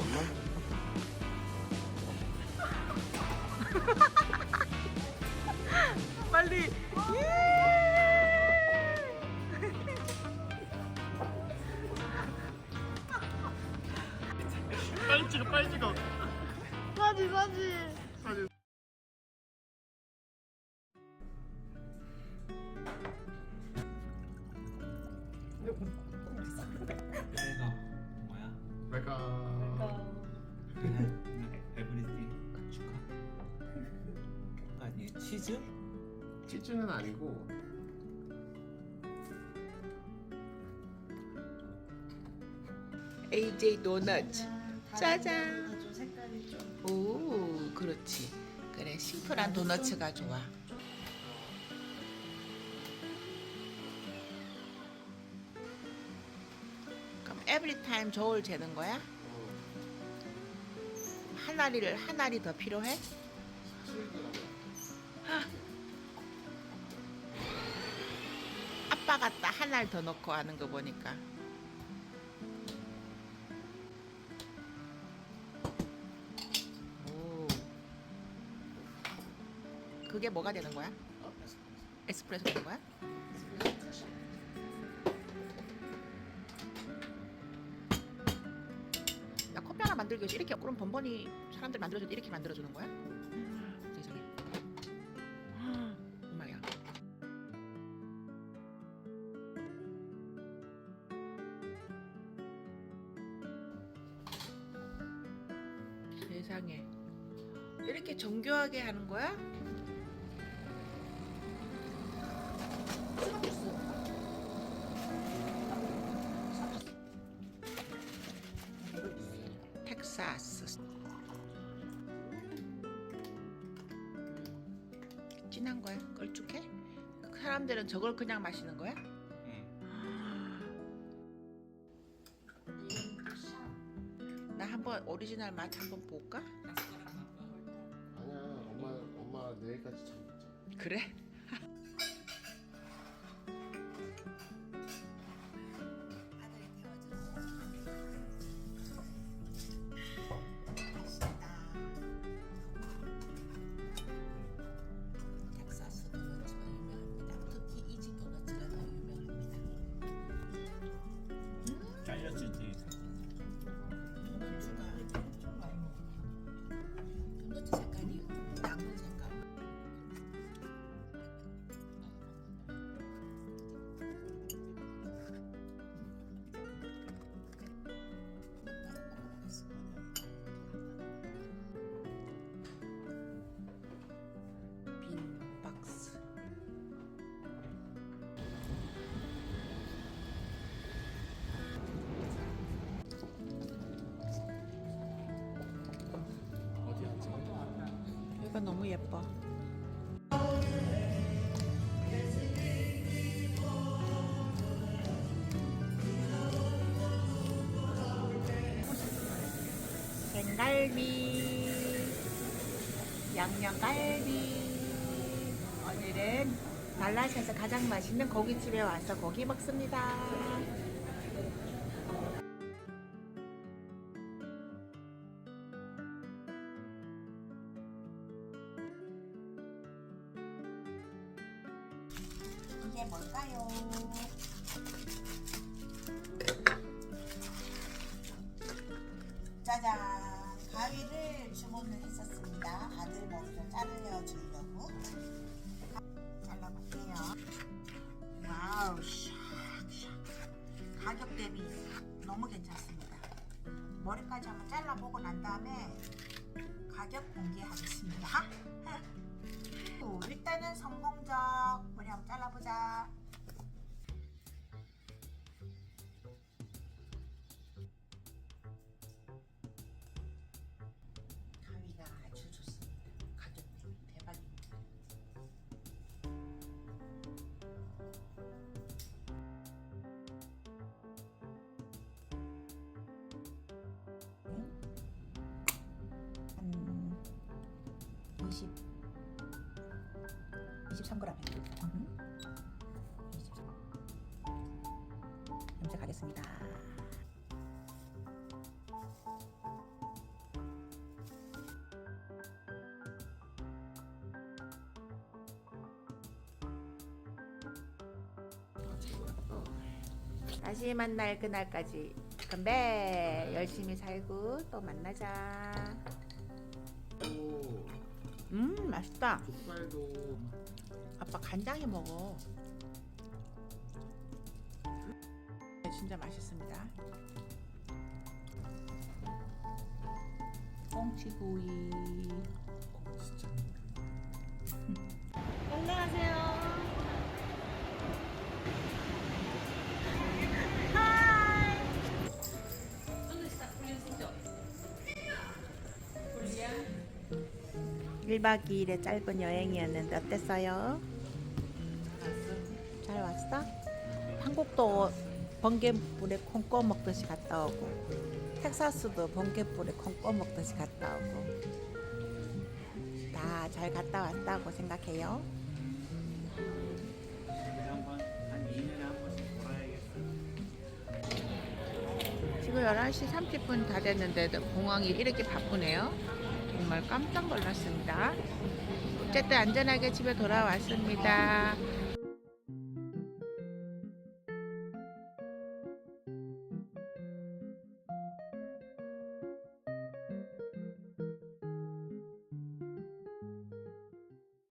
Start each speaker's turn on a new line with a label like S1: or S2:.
S1: 엄마.
S2: 빨리.
S1: 빨리 찍어, 빨리 찍어.
S2: 사진 사진.
S3: 내가 뭐야?
S1: 내가
S3: 에브리띵 축하. 아니 치즈?
S1: 치즈는 아니고
S2: AJ 도넛. 짜잔.
S4: 좀 색깔이 좀
S2: 오, 그렇지. 그래, 심플한 도넛가 좋아. 그럼 에브리 타임 저울 재는 거야? 한 알이를 한 알이 더 필요해? 아빠 같다 한 알 더 넣고 하는 거 보니까 오 그게 뭐가 되는 거야? 에스프레소 되는 거야? 만들기 위해서 이렇게 그럼 번번이 사람들 만들어줄 때 이렇게 만들어주는 거야? 세상에 엄마야 세상에 이렇게 정교하게 하는 거야? 텍사스 진한 거야? 걸쭉해? 그 사람들은 저걸 그냥 마시는 거야? 나 한번 오리지널 맛 한번 볼까?
S1: 아니야 엄마 엄마 내일까지 참.
S2: 그래? 여기가 너무 예뻐. 생갈비 양념갈비. 오늘은 달라스에서 가장 맛있는 고깃집에 와서 고기 먹습니다
S4: 이게 뭘까요? 짜잔! 가위를 주문을 했었습니다. 아들 머리를 자르려 주려고. 잘라볼게요. 와우, 샥, 샥. 가격 대비 너무 괜찮습니다. 머리까지 한번 잘라보고 난 다음에 가격 공개하겠습니다. 오, 일단은 성공적 잘라보자. 가위가 아주 좋습니다. 가격 대비 대박입니다. 한 20, 23g 냄새 음. 가겠습니다.
S2: 다시 만날 그날까지. 건배. 열심히 살고 또 만나자.
S1: 오.
S2: 음 맛있다.
S1: 족발도.
S2: 아빠 간장에 먹어. 네, 진짜 맛있습니다. 꽁치구이 1박 2일의 짧은 여행이었는데 어땠어요? 잘 왔어? 한국도 번개불에 콩 꺼 먹듯이 갔다 오고 텍사스도 번개불에 콩 꺼 먹듯이 갔다 오고 다 잘 갔다 왔다고 생각해요. 지금 11시 30분 다 됐는데 공항이 이렇게 바쁘네요. 정말 깜짝 놀랐습니다. 어쨌든 안전하게 집에 돌아왔습니다.